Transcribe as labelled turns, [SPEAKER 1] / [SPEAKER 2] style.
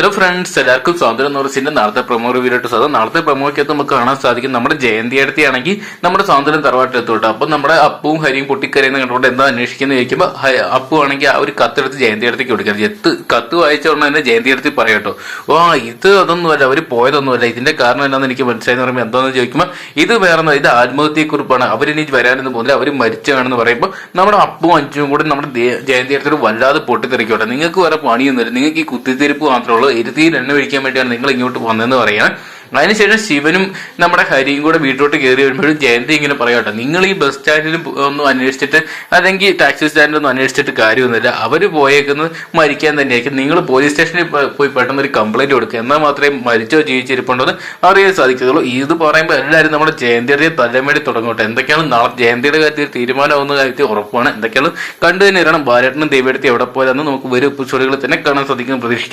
[SPEAKER 1] Hello friends എല്ലാവർക്കും സ്വാതന്ത്ര്യം എന്ന് നോർസിന്റെ നാളത്തെ പ്രൊമോ റിവ്യൂലായിട്ട് സാധനം നാളത്തെ പ്രൊമോയ്ക്കകത്ത് നമുക്ക് കാണാൻ സാധിക്കും നമ്മുടെ ജയന്തി അടുത്തിയാണെങ്കിൽ നമ്മുടെ സ്വാതന്ത്ര്യം തറവാട്ടിലെത്തോട്ട് അപ്പൊ നമ്മുടെ അപ്പവും ഹരിയും പൊട്ടിക്കരയെന്ന് കണ്ടുകൊണ്ട് എന്താ അന്വേഷിക്കുന്നത് ചോദിക്കുമ്പോൾ അപ്പു ആണെങ്കിൽ ആ ഒരു കത്തെടുത്ത് ജയന്തി അടുത്തേക്ക് കൊടുക്കരുത് എത്ത് കത്ത് വായിച്ച ഉടനെ തന്നെ ജയന്തി അടുത്ത് പറയട്ടോ ഓ ഇത് അതൊന്നുമല്ല അവർ പോയതൊന്നുമല്ല ഇതിന്റെ കാരണം എന്താണെന്ന് എനിക്ക് മനസ്സിലായെന്ന് പറയുമ്പോൾ എന്താണെന്ന് ചോദിക്കുമ്പോൾ ഇത് വേറെ ഇത് ആത്മഹത്യയെക്കുറിപ്പാണ്. അവരിനി വരാനൊന്നും പോകുന്നില്ല. അവർ മരിച്ചാണെന്ന് പറയുമ്പോൾ നമ്മുടെ അപ്പും അഞ്ചും കൂടെ നമ്മുടെ ജയന്തി അടുത്തോട് വല്ലാതെ പൊട്ടിത്തെറിക്കോട്ടെ നിങ്ങൾക്ക് വേറെ പണിയൊന്നുമില്ല. നിങ്ങൾക്ക് ഈ കുത്തിത്തിരിപ്പ് മാത്രമേ ഉള്ളൂ. ഇരുത്തിയിൽ എണ്ണ ഒഴിക്കാൻ വേണ്ടിയാണ് നിങ്ങൾ ഇങ്ങോട്ട് വന്നതെന്ന് പറയണം അതിനുശേഷം ശിവനും നമ്മുടെ ഹരിയും കൂടെ വീട്ടിലോട്ട് കയറി വരുമ്പോഴും ജയന്തി ഇങ്ങനെ പറയട്ടെ നിങ്ങൾ ഈ ബസ് സ്റ്റാൻഡിൽ ഒന്നും അന്വേഷിച്ചിട്ട് അല്ലെങ്കിൽ ടാക്സി സ്റ്റാൻഡിൽ ഒന്നും അന്വേഷിച്ചിട്ട് കാര്യമൊന്നുമില്ല. അവർ പോയേക്കുന്നത് മരിക്കാൻ തന്നെയായിരിക്കും. നിങ്ങൾ പോലീസ് സ്റ്റേഷനിൽ പോയി പെട്ടെന്ന് ഒരു കംപ്ലൈന്റ് കൊടുക്കുക എന്നാൽ മാത്രമേ മരിച്ചോ ജീവിച്ചിരിപ്പുണ്ടോ എന്ന് അറിയാൻ സാധിക്കത്തുള്ളൂ. ഇത് പറയുമ്പോൾ എല്ലാവരും നമ്മുടെ ജയന്തിയുടെ തലമേടി തുടങ്ങോട്ടെ. എന്തൊക്കെയാണ് നാളെ ജയന്തിയുടെ കാര്യത്തിൽ തീരുമാനമാവുന്ന കാര്യത്തിൽ ഉറപ്പാണ്. എന്തൊക്കെയാണ് കണ്ടു തന്നെ ഇറങ്ങണം ബാലേട്ടനും ദൈവടുത്ത് എവിടെ പോയാലെന്ന് നമുക്ക് വരും. എപ്പിസോഡുകളിൽ തന്നെ കാണാൻ സാധിക്കും. പ്രതീക്ഷിക്കും